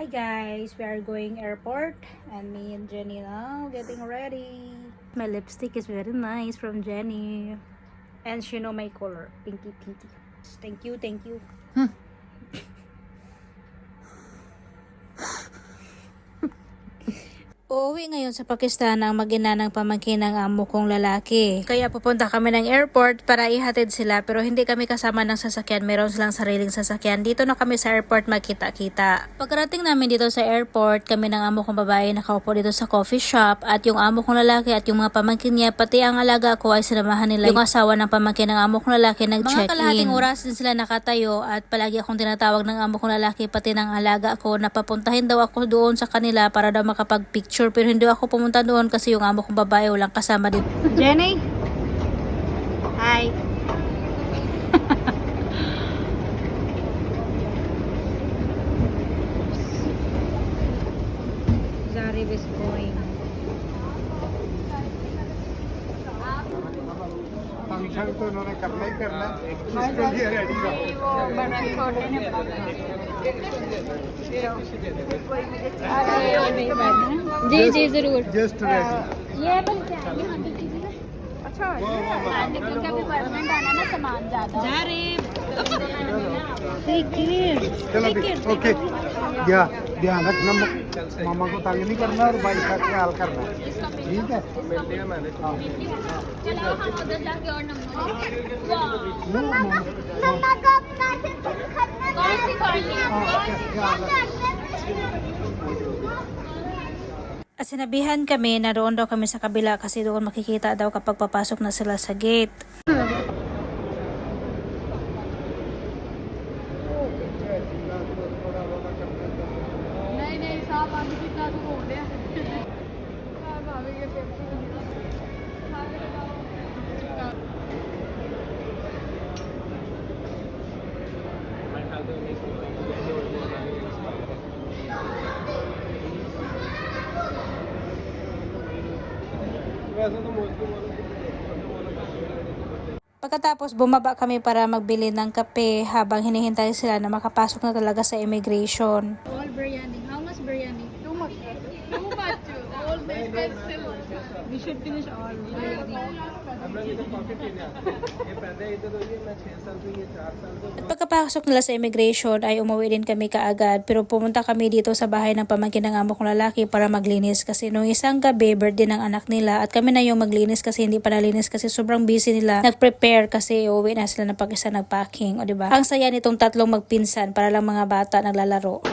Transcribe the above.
Hi guys, we are going airport and me and Jenny now getting ready. My lipstick is very nice from Jenny. And she know my color, pinky pinky. Thank you, thank you. Uuwi ngayon sa Pakistan ang mag-ina ng pamangkin ng amo kong lalaki. Kaya pupunta kami ng airport para ihatid sila pero hindi kami kasama ng sasakyan. Meron silang sariling sasakyan. Dito na kami sa airport magkita-kita. Pagkarating namin dito sa airport, kami ng amo kong babae nakaupo dito sa coffee shop at yung amo kong lalaki at yung mga pamangkin niya pati ang alaga ko ay sinamahan nila yung asawa ng pamangkin ng amo kong lalaki nag-check-in. Mga kalahating oras din sila nakatayo at palagi akong tinatawag ng amo kong lalaki pati ng alaga ko na papuntahin daw ako doon sa kanila para daw makapag-picture pero hindi ako pumunta doon kasi yung amo kong babae walang kasama dito. Jenny? Hi. Zarib is going. Function तो उन्होंने करना ही करना है इसके लिए रेडी रहो जी जी ज़रूर। जस्ट ये बन क्या है? अच्छा क्योंकि अभी परमानेंट आना ना सामान ज़्यादा चलो ओके या ध्यान रखना मामा को तंग नहीं करना और बाइक का ख्याल करना। ठीक है? हाँ। चलो हम उधर जाके और नंबर नो, मामा- नन्ना का अपना से कौन सी गाड़ी हाँ, ख्याल रख At sinabihan kami na doon daw kami sa kabila kasi doon makikita daw kapag papasok na sila sa gate. नहीं नहीं साहब अभी कितना तो हो गया Pagkatapos bumaba kami para magbili ng kape habang hinihintay sila na makapasok na talaga sa immigration. All biryani. How much biryani? Too much. This is still. We should finish all. At pagkapasok nila sa immigration ay umuwi din kami kaagad pero pumunta kami dito sa bahay ng pamangkin ng amo kong lalaki para maglinis kasi nung isang gabi birthday ng anak nila at kami na yung maglinis kasi hindi pa nalinis kasi sobrang busy nila nag-prepare kasi uuwi na sila ng pag-isa nag-packing o diba? Ang saya nitong tatlong magpinsan para lang mga bata naglalaro.